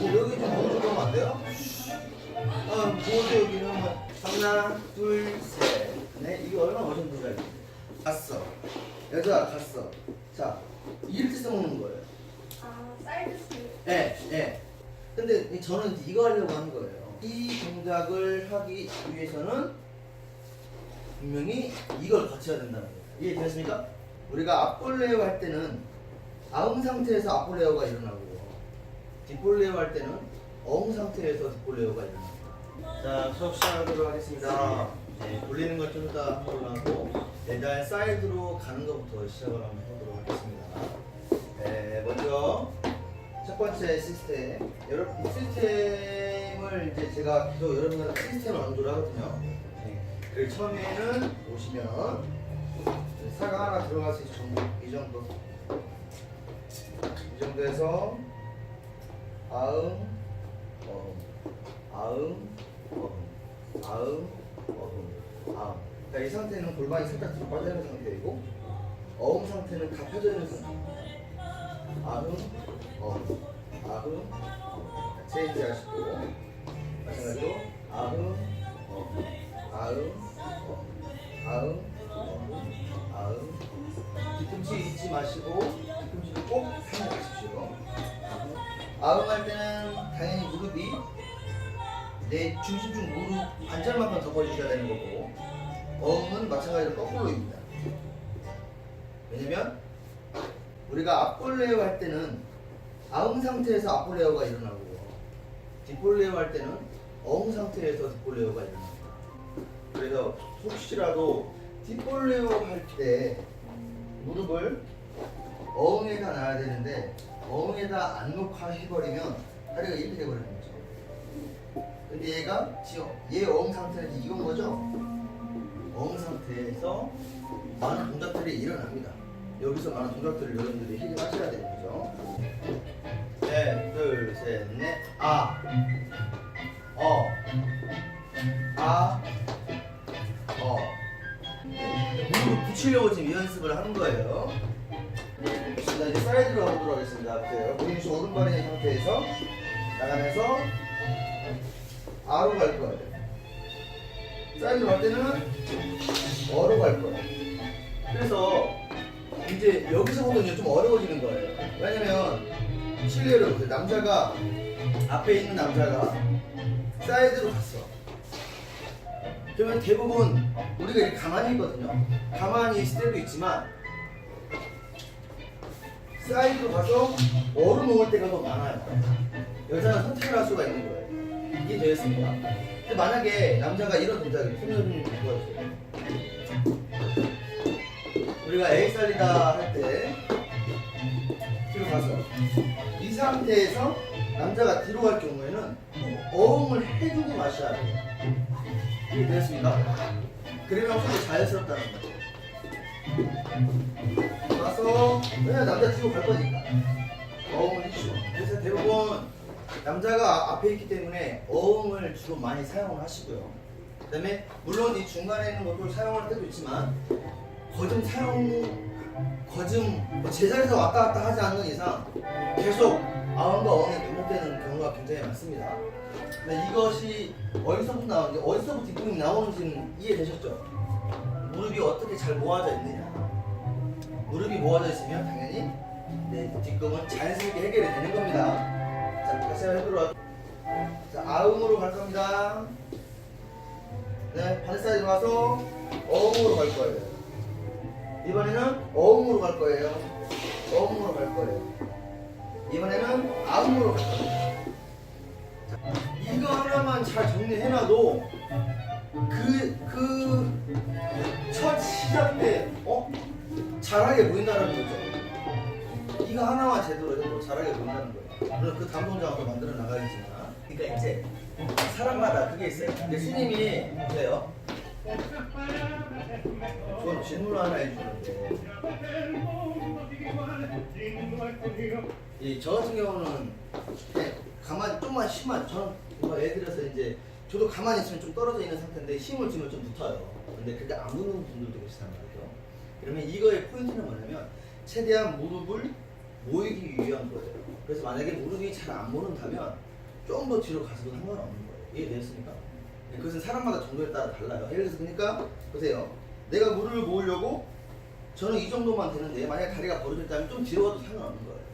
뭐 여기 좀 보여주면 안 돼요? 아, 보여줘 여기는 하나, 둘, 셋. 네, 이게 얼마나 어려운 동작인데. 갔어. 여자 갔어. 자, 이렇게 써먹는 거예요. 아, 사이드 스텝. 예, 예. 근데 저는 이거 하려고 하는 거예요. 이 동작을 하기 위해서는 분명히 이걸 거쳐야 된다는 거예요. 이해 되셨습니까? 우리가 앞볼레어 할 때는 아웅 상태에서 앞볼레어가 일어나고 뒷볼레어 할 때는 어웅 상태에서 뒷볼레어가 일어납니다. 자, 수업 시작하도록 하겠습니다. 네, 돌리는 걸좀 이따 한번 하고 내달 사이드로 가는 것부터 시작을 한번 해보도록 하겠습니다. 네, 먼저 첫 번째 시스템. 여러분 이 시스템을 이제 제가 계속 여러분한테 시스템을 언도를 하거든요. 네. 그리고 처음에는 보시면 사가 하나 들어갈 수 있을 정도 이 정도 이 정도에서 아음 어음 아음 어음 아음 어음 아음 자, 이 상태는 골반이 살짝 뒤로 빠져 있는 상태이고 어음 상태는 다 펴져 있는 상태 어흥, 아흥, 어흥. 체인지 하시고 마찬가지로 아흥, 어흥, 아흥, 어흥, 아흥, 어흥, 아흥. 뒤꿈치 잊지 마시고 뒤꿈치를 꼭 생각하십시오. 아흥. 아흥 할 때는 당연히 무릎이 내 중심 중 무릎 관절만큼 덮어주셔야 되는 거고 어흥은 마찬가지로 거꾸로입니다. 왜냐면 우리가 앞볼레어 할 때는 아웅 상태에서 앞볼레어가 일어나고 뒷볼레어 할 때는 어웅 상태에서 뒷볼레어가 일어납니다. 그래서 혹시라도 뒷볼레어 할때 무릎을 어웅에다 놔야 되는데 어웅에다 안 놓고 해버리면 다리가 이렇게 돼버리는 거죠. 근데 얘가 지금 얘 어웅 상태는 이건 거죠? 어웅 상태에서 많은 동작들이 일어납니다. 여기서 많은 동작들을 여러분들이 해결하셔야 되는 거죠. 네, 둘, 셋, 넷, 아, 어, 아, 어. 무릎 붙이려고 지금 이 연습을 하는 거예요. 자, 이제 사이드로 가보도록 하겠습니다. 앞에요. 본인이 있는 상태에서 나가면서 아로 갈 거예요. 사이드로 갈 때는 어로 갈 거예요. 그래서 이제 여기서부터 좀 어려워지는 거예요. 왜냐면 실례로 그 남자가 앞에 있는 남자가 사이드로 갔어. 그러면 대부분 우리가 이렇게 가만히 있거든요. 가만히 있을 때도 있지만 사이드로 가서 어루 놓을 때가 더 많아요. 여자는 선택을 할 수가 있는 거예요. 이게 되겠습니까? 근데 만약에 남자가 이런 동작을 손을 좀 보여주세요. 우리가 에이 살리다 할 때 뒤로 가서 이 상태에서 남자가 뒤로 갈 경우에는 어음을 해주고 마셔야 돼요. 이게 되었습니까? 그러면 훨씬 더 자연스럽다는 거죠. 왜냐 남자 뒤로 갈 거니까 어음을 해주죠. 그래서 대부분 남자가 앞에 있기 때문에 어음을 주로 많이 사용을 하시고요. 그다음에 물론 이 중간에 있는 것도 사용할 때도 있지만 거좀 사용 거좀 뭐 제자리에서 왔다 갔다 하지 않는 이상 계속 아원과 어원에 반복되는 경우가 굉장히 많습니다. 근데 이것이 어디서부터 나오는지 어디서부터 뒷부분이 나오는지는 이해되셨죠? 무릎이 어떻게 잘 모아져 있느냐 무릎이 모아져 있으면 당연히 내 뒷꿈은 자연스럽게 해결이 되는 겁니다. 자, 다시 한번 해보도록 자, 아음으로 갈 겁니다. 네, 반대 사이드 가서 어음으로 갈 거예요. 이번에는 어음으로 갈 거예요. 어음으로 갈 거예요. 이번에는 아음으로 갈 거예요. 자, 이거 하나만 잘 정리해놔도 그, 그, 첫 시작 때, 어? 잘하게 보인다는 거죠. 이거 하나만 제대로 해도 잘하게 보인다는 거예요. 물론 그 동작도 만들어 나가야지만. 그러니까 이제 사람마다 그게 있어요. 근데 스님이 보세요. 저는 질문을 하나 해주는데 이저 같은 경우는 그냥 가만 좀만 힘만 저는 정말 예를 들어서 이제 저도 가만히 있으면 좀 떨어져 있는 상태인데 힘을 주면 좀 붙어요. 근데 그게 안 붙는 분들도 계시단 말이죠. 그러면 이거의 포인트는 뭐냐면 최대한 무릎을 모이기 위한 거예요. 그래서 만약에 무릎이 잘 안 모른다면 좀 더 뒤로 가서도 상관없는 거예요. 이해됐습니까? 네, 그것은 사람마다 정도에 따라 달라요. 예를 들어서 그러니까 보세요. 내가 무릎을 모으려고 저는 이 정도만 되는데 만약에 다리가 벌어졌다면 좀 뒤로 가도 상관없는 거예요.